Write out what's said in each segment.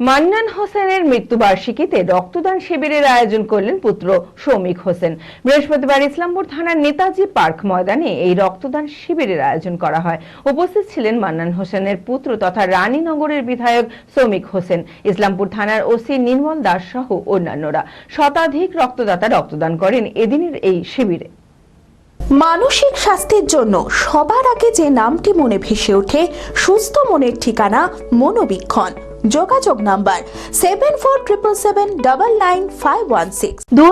মান্নান হোসেনের মৃত্যুবার্ষিকীতে রক্তদান শিবিরের আয়োজন করলেন পুত্র সৌমিক হোসেন। বৃহস্পতিবার ইসলামপুর থানার নেতাজি পার্ক ময়দানে এই রক্তদান শিবিরের আয়োজন করা হয়। উপস্থিত ছিলেন মান্নান হোসেনের পুত্র তথা রানীনগরের বিধায়ক সৌমিক হোসেন। ইসলামপুর থানার ওসি নির্মল দাস সহ অন্যান্যরা শতাধিক রক্তদাতা রক্তদান করেন এদিনের এই শিবিরে। মানসিক স্বাস্থ্যের জন্য সবার আগে যে নামটি মনে ভেসে ওঠে, সুস্থ মনের ঠিকানা মনোবীক্ষণ। যোগাযোগ number seven four triple seven double nine five one six দু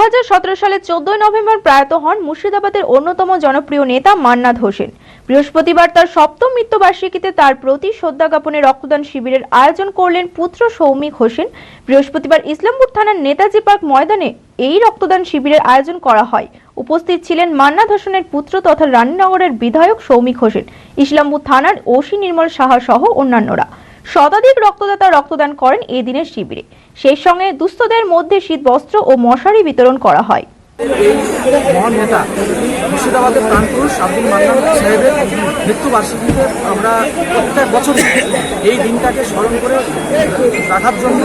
সালের চোদ্দই নভেম্বর প্রয়াত হন মুর্শিদাবাদের অন্যতম জনপ্রিয় নেতা মান্নাত হোসেন। বৃহস্পতিবার তার সপ্তম মৃত্যুবার্ষিকীতে তার প্রতি শ্রদ্ধা জ্ঞাপনে রক্তদান শিবিরের আয়োজন করলেন পুত্র সৌমিক হোসেন। বৃহস্পতিবার ইসলামপুর থানার নেতাজি পার্ক ময়দানে এই রক্তদান শিবিরের আয়োজন করা হয়। উপস্থিত ছিলেন মান্নাত হোসেনের পুত্র তথা রানীনগরের বিধায়ক সৌমিক হোসেন। ইসলামপুর থানার ওসি নির্মল সাহা সহ অন্যান্যরা। শতাধিক রক্তদাতা রক্তদান করেন এই দিনের শিবিরে। সেই সঙ্গে দুস্থদের মধ্যে শীত বস্ত্র ও মশারি বিতরণ করা হয়। মহান নেতা, মুর্শিদাবাদের প্রাণপুরুষ আব্দুল মান্নান সাহেবের মৃত্যুবার্ষিকীতে আমরা প্রত্যেক বছর এই দিনটাকে স্মরণ করে রাখার জন্য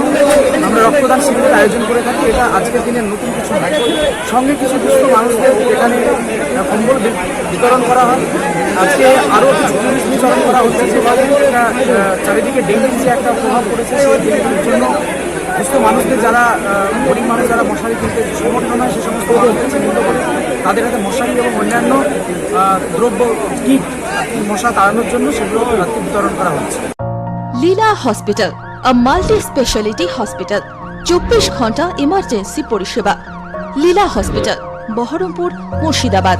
আমরা রক্তদান শিবিরের আয়োজন করে থাকি। এটা আজকের দিনের নতুন কিছু নয়। সঙ্গে কিছু দুস্থ মানুষদের এখানে কম্বল বিতরণ করা হয়। আজকে আরও কিছু করা হচ্ছে যেভাবে চারিদিকে ডেঙ্গির যে একটা প্রভাব পড়েছে সেই জন্য। সুস্থ মানুষদের যারা গরিব মানুষ যারা মশারি কিনতে সমর্থন হয়, সে সমস্ত চিহ্নিত করে তাদের হাতে মশারি এবং অন্যান্য দ্রব্য, কিট মশা তাড়ানোর জন্য সেগুলো রাত্রি বিতরণ করা হচ্ছে। Leela hospital, a multi speciality hospital, চব্বিশ ঘণ্টা ইমার্জেন্সি পরিষেবা। লীলা হসপিটাল, বহরমপুর, মুর্শিদাবাদ।